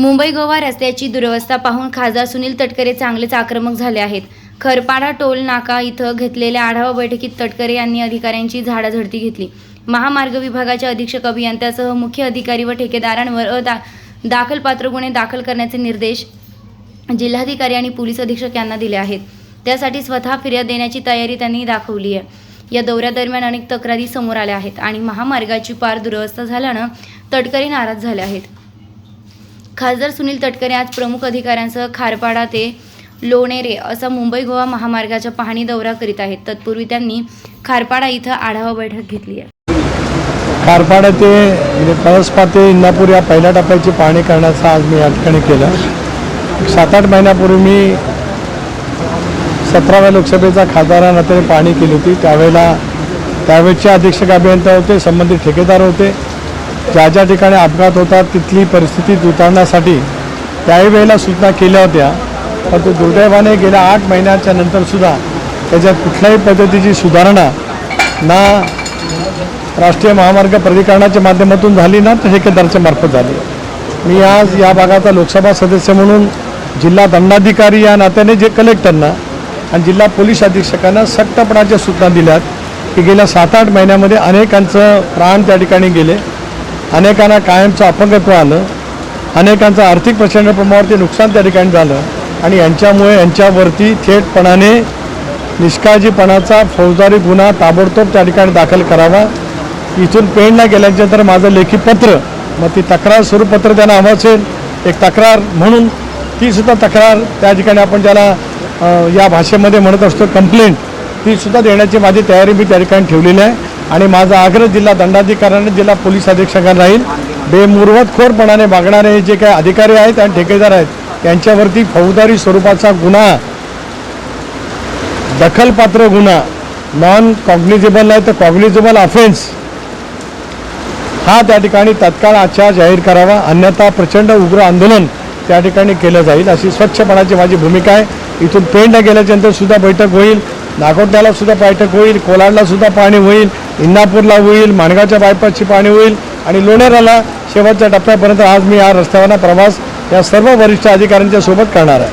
मुंबई गोवा रस्त्याची दुरवस्था पाहून खासदार सुनील तटकरे चांगलेच आक्रमक झाले आहेत. खरपाडा टोल नाका इथं घेतलेल्या आढावा बैठकीत तटकरे यांनी अधिकाऱ्यांची झाडाझडती घेतली. महामार्ग विभागाच्या अधीक्षक अभियंत्यासह मुख्य अधिकारी व ठेकेदारांवर अदा दाखलपात्र गुन्हे दाखल करण्याचे निर्देश जिल्हाधिकारी आणि पोलीस अधीक्षक यांना दिले आहेत. त्यासाठी स्वतः फिर्याद देण्याची तयारी त्यांनी दाखवली आहे. या दौऱ्यादरम्यान अनेक तक्रारी समोर आल्या आहेत आणि महामार्गाची पार दुरवस्था झाल्यानं तटकरे नाराज झाले आहेत. खासदार सुनील तटकरे आज प्रमुख अधिकाऱ्यांसह खारपाडा ते लोणेरे असा मुंबई गोवा महामार्गाच्या पाहणी दौरा करीत आहेत. तत्पूर्वी त्यांनी खारपाडा इथं आढावा बैठक घेतली आहे. खारपाडा ते म्हणजे ते इंदापूर या पहिल्या टप्प्याची पाहणी करण्याचं आज मी या ठिकाणी केलं. सात आठ महिन्यापूर्वी मी सतराव्या लोकसभेचा खासदारा नात्याने पाहणी केली होती. त्यावेळेला त्यावेळेचे अधीक्षक अभियंता होते संबंधित ठेकेदार होते. ज्या ज्या ठिकाणी अपघात होतात तिथली परिस्थिती उतारण्यासाठी त्याही वेळेला सूचना केल्या होत्या. परंतु दुर्दैवाने गेल्या आठ महिन्याच्या नंतरसुद्धा त्याच्यात कुठल्याही पद्धतीची सुधारणा ना राष्ट्रीय महामार्ग प्राधिकरणाच्या माध्यमातून झाली ना तर ठेकेदारच्या मार्फत झाली. मी आज या भागाचा लोकसभा सदस्य म्हणून जिल्हा दंडाधिकारी या नात्याने जे कलेक्टरना आणि जिल्हा पोलीस अधीक्षकांना सक्तपणाच्या सूचना दिल्यात की गेल्या सात आठ महिन्यामध्ये अनेकांचं प्राण त्या ठिकाणी गेले. अनेकांना कायमचं अपंगत्व आलं अनेकांचं आर्थिक प्रचंड प्रमाणावरती नुकसान त्या ठिकाणी झालं आणि यांच्यामुळे यांच्यावरती थेटपणाने निष्काळजीपणाचा फौजदारी गुन्हा ताबडतोब त्या ठिकाणी दाखल करावा. इथून पेणला गेल्यानंतर माझं लेखी पत्र मग ती तक्रार स्वरूपपत्र त्यांना हवं असेल एक तक्रार म्हणून तीसुद्धा तक्रार त्या ठिकाणी आपण ज्याला या भाषेमध्ये म्हणत असतो कंप्लेंट तीसुद्धा देण्याची माझी तयारी मी त्या ठिकाणी ठेवलेली आहे. आणि माझा आग्रह जिल्हा दंडाधिकाऱ्यांना जिल्हा पोलीस अधीक्षकांना राहील बेमुरवतखोरपणाने वागणारे जे काही अधिकारी आहेत आणि ठेकेदार आहेत त्यांच्यावरती फौजदारी स्वरूपाचा गुन्हा दखलपात्र गुन्हा नॉन कॉग्निजेबल नाही तर कॉग्निजेबल ऑफेन्स हा त्या ठिकाणी तत्काळ आचार जाहीर करावा. अन्यथा प्रचंड उग्र आंदोलन त्या ठिकाणी केलं जाईल अशी स्वच्छपणाची माझी भूमिका आहे. इथून पेंड गेल्याच्यानंतर सुद्धा बैठक होईल. नागोट्याला सुद्धा बैठक होईल कोलाडला सुद्धा पाहणी होईल इंदापूरला होईल माणगावच्या बायपासची पाहणी होईल आणि लोणेराला शेवटच्या टप्प्यापर्यंत आज मी या रस्त्यावरना प्रवास या सर्व वरिष्ठ अधिकाऱ्यांच्या सोबत करणार आहे.